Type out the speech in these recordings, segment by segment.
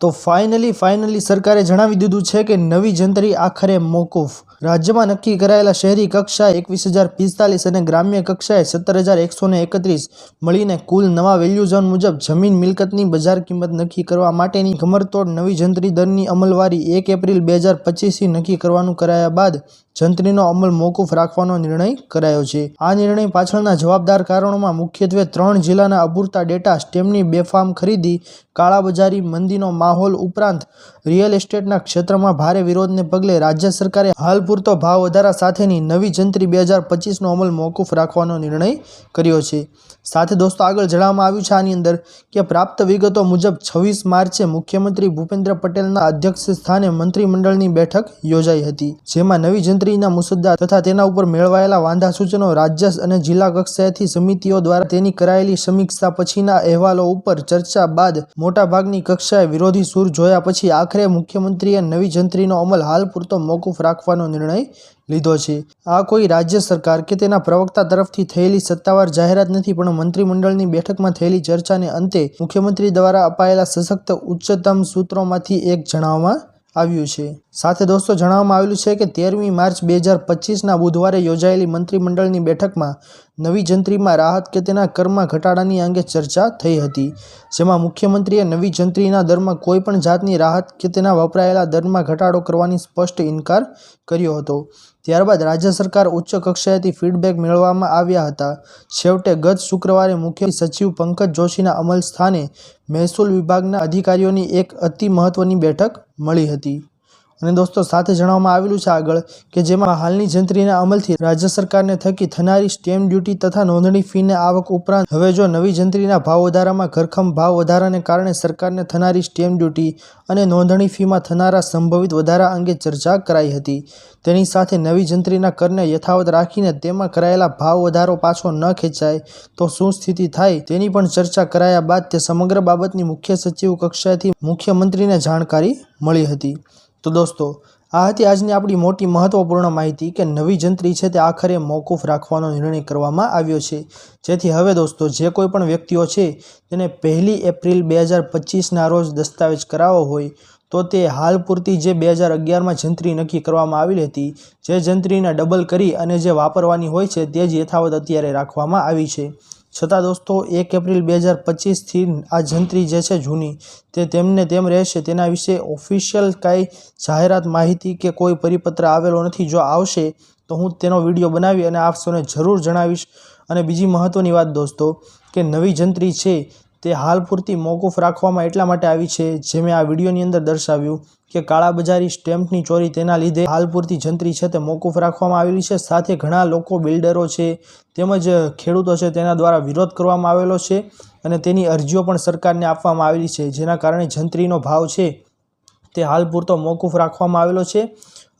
તો finally finally સરકારે જણાવી દીધું છે કે નવી જંત્રી આખરે મોકૂફ. રાજ્યમાં નક્કી કરાયેલા શહેરી કક્ષાએ એકવીસ હજાર પિસ્તાલીસ અને ગ્રામ્ય કક્ષાએ સત્તર હજાર એકસો ને એકત્રીસ મળીને કુલ નવા વેલ્યુ ઝોન મુજબ જમીન મિલકતની બજાર કિંમત નક્કી કરવા માટેની કમરતોડ નવી જંત્રી દરની અમલવારી એક એપ્રિલ બે હજાર પચીસથી નક્કી કરવાનું કરાયા બાદ જંત્રીનો અમલ મોકૂફ રાખવાનો નિર્ણય કરાયો છે. આ નિર્ણય પાછળના જવાબદાર કારણોમાં મુખ્યત્વે ત્રણ જિલ્લાના અપૂરતા ડેટા, સ્ટેમની બેફામ ખરીદી, કાળાબજારી, મંદીનો માહોલ ઉપરાંત રિયલ એસ્ટેટના ક્ષેત્રમાં ભારે વિરોધને પગલે રાજ્ય સરકારે હાલ પૂરતો ભાવ વધારા સાથેની નવી જંત્રી બે હજાર પચીસનો અમલ મોકૂફ રાખવાનો નિર્ણય કર્યો છે. સાથે દોસ્તો, આગળ જણાવવામાં આવ્યું છે આની અંદર કે પ્રાપ્ત વિગતો મુજબ છવ્વીસ માર્ચે મુખ્યમંત્રી ભૂપેન્દ્ર પટેલના અધ્યક્ષ સ્થાને મંત્રીમંડળની બેઠક યોજાઈ હતી, જેમાં નવી જંત્રીના મુસદ્દા તથા તેના ઉપર મેળવાયેલા વાંધા સૂચનો રાજ્ય અને જિલ્લા કક્ષાએથી સમિતિઓ દ્વારા તેની કરાયેલી સમીક્ષા પછીના અહેવાલો ઉપર ચર્ચા બાદ મોટાભાગની કક્ષાએ વિરોધી સૂર જોયા પછી આખરે મુખ્યમંત્રીએ નવી જંત્રીનો અમલ હાલ પૂરતો મોકૂફ રાખવાનો નિર્ણય લીધો છે. આ કોઈ રાજ્ય સરકાર કે તેના પ્રવક્તા તરફથી થયેલી સત્તાવાર જાહેરાત નથી, પણ મંત્રીમંડળની બેઠકમાં થયેલી ચર્ચાને અંતે મુખ્યમંત્રી દ્વારા અપાયેલા સશક્ત ઉચ્ચતમ સૂત્રોમાંથી એક જણાવવામાં આવ્યું છે. સાથે દોસ્તો, જણાવવામાં આવેલું છે કે તેરમી માર્ચ બે હજાર પચીસના બુધવારે યોજાયેલી મંત્રીમંડળની બેઠકમાં નવી જંત્રીમાં રાહત કે તેના કરમાં ઘટાડાની અંગે ચર્ચા થઈ હતી, જેમાં મુખ્યમંત્રીએ નવી જંત્રીના દરમાં કોઈપણ જાતની રાહત કે તેના વપરાયેલા દરમાં ઘટાડો કરવાની સ્પષ્ટ ઇનકાર કર્યો હતો. ત્યારબાદ રાજ્ય સરકાર ઉચ્ચ કક્ષાએથી ફીડબેક મેળવવામાં આવ્યા હતા. છેવટે ગત શુક્રવારે મુખ્ય સચિવ પંકજ જોશીના અમલ સ્થાને મહેસૂલ વિભાગના અધિકારીઓની એક અતિ મહત્વની બેઠક મળી હતી. અને દોસ્તો, સાથે જણાવવામાં આવેલું છે આગળ કે જેમાં હાલની જંત્રીના અમલથી રાજ્ય સરકારને થકી થનારી સ્ટેમ્પ ડ્યુટી તથા નોંધણી ફીને આવક ઉપરાંત હવે જો નવી જંત્રીના ભાવ વધારામાં ઘરખમ ભાવ વધારાને કારણે સરકારને થનારી સ્ટેમ્પ ડ્યુટી અને નોંધણી ફીમાં થનારા સંભવિત વધારા અંગે ચર્ચા કરાઈ હતી. તેની સાથે નવી જંત્રીના કરને યથાવત રાખીને તેમાં કરાયેલા ભાવ વધારો પાછો ન ખેંચાય તો શું સ્થિતિ થાય તેની પણ ચર્ચા કરાયા બાદ તે સમગ્ર બાબતની મુખ્ય સચિવ કક્ષાએથી મુખ્યમંત્રીને જાણકારી મળી હતી. તો દોસ્તો, આ હતી આજની આપણી મોટી મહત્વપૂર્ણ માહિતી કે નવી જંત્રી છે તે આખરે મોકૂફ રાખવાનો નિર્ણય કરવામાં આવ્યો છે. જેથી હવે દોસ્તો, જે કોઈ પણ વ્યક્તિઓ છે તેને પહેલી એપ્રિલ બે હજાર પચીસના રોજ દસ્તાવેજ કરાવવો હોય, તો તે હાલ પૂરતી જે બે હજાર અગિયારમાં જંત્રી નક્કી કરવામાં આવેલી હતી, જે જંત્રીને ડબલ કરી અને જે વાપરવાની હોય છે તે જ યથાવત અત્યારે રાખવામાં આવી છે. છતાં દોસ્તો, એક એપ્રિલ બે હજાર પચીસથી આ જંત્રી જે છે જૂની, તે તેમને તેમ રહેશે. તેના વિશે ઓફિશિયલ કાંઈ જાહેરાત માહિતી કે કોઈ પરિપત્ર આવેલો નથી. જો આવશે, તો હું તેનો વીડિયો બનાવી અને આપ સૌને જરૂર જણાવીશ. અને બીજી મહત્ત્વની વાત દોસ્તો, કે નવી જંત્રી છે તે હાલ પૂરતી મોકૂફ રાખવામાં એટલા માટે આવી છે, જે મેં આ વિડીયોની અંદર દર્શાવ્યું કે કાળાબજારી સ્ટેમ્પની ચોરી તેના લીધે હાલ પૂરતી જંત્રી છે તે મોકૂફ રાખવામાં આવેલી છે. સાથે ઘણા લોકો, બિલ્ડરો છે, તેમજ ખેડૂતો છે તેના દ્વારા વિરોધ કરવામાં આવેલો છે અને તેની અરજીઓ પણ સરકારને આપવામાં આવેલી છે, જેના કારણે જંત્રીનો ભાવ છે તે હાલ પૂરતો મોકૂફ રાખવામાં આવેલો છે.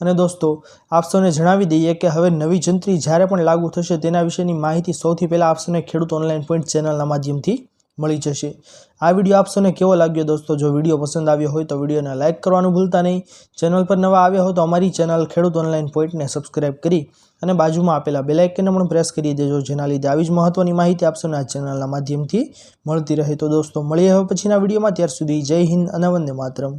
અને દોસ્તો, આપ સૌને જણાવી દઈએ કે હવે નવી જંત્રી જ્યારે પણ લાગુ થશે તેના વિશેની માહિતી સૌથી પહેલાં આપ ખેડૂત ઓનલાઈન પોઈન્ટ ચેનલના માધ્યમથી મળી જશે. આ વીડિયો આપ સૌને કેવો લાગ્યો દોસ્તો? જો વીડિયો પસંદ આવ્યો હોય તો વિડીયોને લાઇક કરવાનું ભૂલતા નહીં. ચેનલ પર નવા આવ્યા હોય તો અમારી ચેનલ ખેડૂત ઓનલાઈન પોઈન્ટને સબસ્ક્રાઇબ કરી અને બાજુમાં આપેલા બેલાઇકનને પણ પ્રેસ કરી દેજો, જેના લીધે આવી જ મહત્ત્વની માહિતી આપ આ ચેનલના માધ્યમથી મળતી રહે. તો દોસ્તો, મળીએ હવે પછીના વિડીયોમાં. ત્યાર સુધી જય હિન્દ અને વંદે માતરમ.